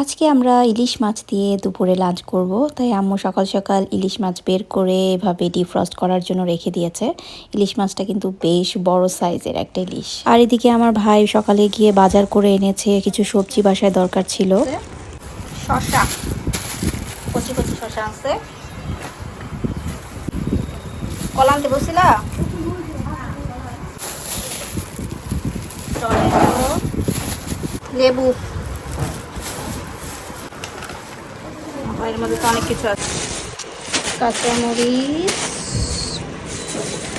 আজকে আমরা ইলিশ মাছ দিয়ে দুপুরে লাঞ্চ করব। তাই আম্মু সকাল সকাল ইলিশ মাছ বের করে এভাবে ডিফ্রস্ট করার জন্য রেখে দিয়েছে। ইলিশ মাছটা কিন্তু বেশ বড় সাইজের একটা ইলিশ। আর এদিকে আমার ভাই সকালে গিয়ে বাজার করে এনেছে, কিছু সবজি বাসায় দরকার ছিল। শশা কচি কচি শশা আছে। লেবু। এর মধ্যে তো অনেক কিছু আছে। কাঁচামরিচ,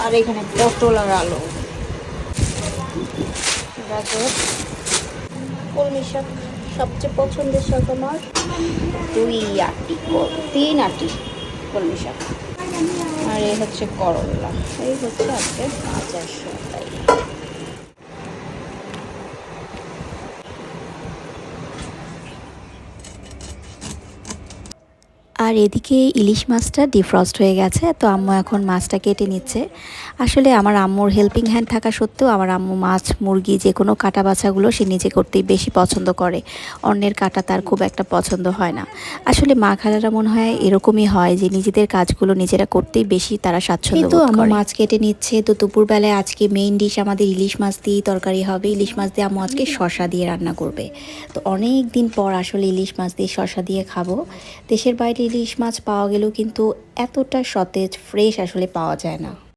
আর এখানে পটল আর আলু। গাজর। কলমি শাক, সবচেয়ে পছন্দের শাক আমার দুই আটি তিন আটি কলমি শাক। আর এই হচ্ছে করলা, এই হচ্ছে আজকে বাজার সদাই আর এদিকে ইলিশ মাছটা ডিফ্রস্ট হয়ে গেছে তো আম্মু এখন মাছটা কেটে নিচ্ছে। আসলে আমার আম্মুর হেল্পিং হ্যান্ড থাকা সত্ত্বেও আমার আম্মু মাছ মুরগি যে কোনো কাটা বাছাগুলো সে নিজে করতেই বেশি পছন্দ করে। অন্যের কাটা তার খুব একটা পছন্দ হয় না। আসলে মা খালারা মনে হয় এরকমই হয় যে নিজেদের কাজগুলো নিজেরা করতেই বেশি তারা স্বাচ্ছন্দ্য তো আম্মু মাছ কেটে নিচ্ছে তো দুপুরবেলায় আজকে মেইন ডিশ আমাদের ইলিশ মাছ দিয়েই তরকারি হবে। ইলিশ মাছ দিয়ে আম্মু আজকে শশা দিয়ে রান্না করবে। তো অনেক দিন পর আসলে ইলিশ মাছ দিয়ে শশা দিয়ে খাব। দেশের বাইরে ইলিশ মাছ পাওয়া গেলেও কিন্তু এতটা সতেজ ফ্রেশ আসলে পাওয়া যায় না।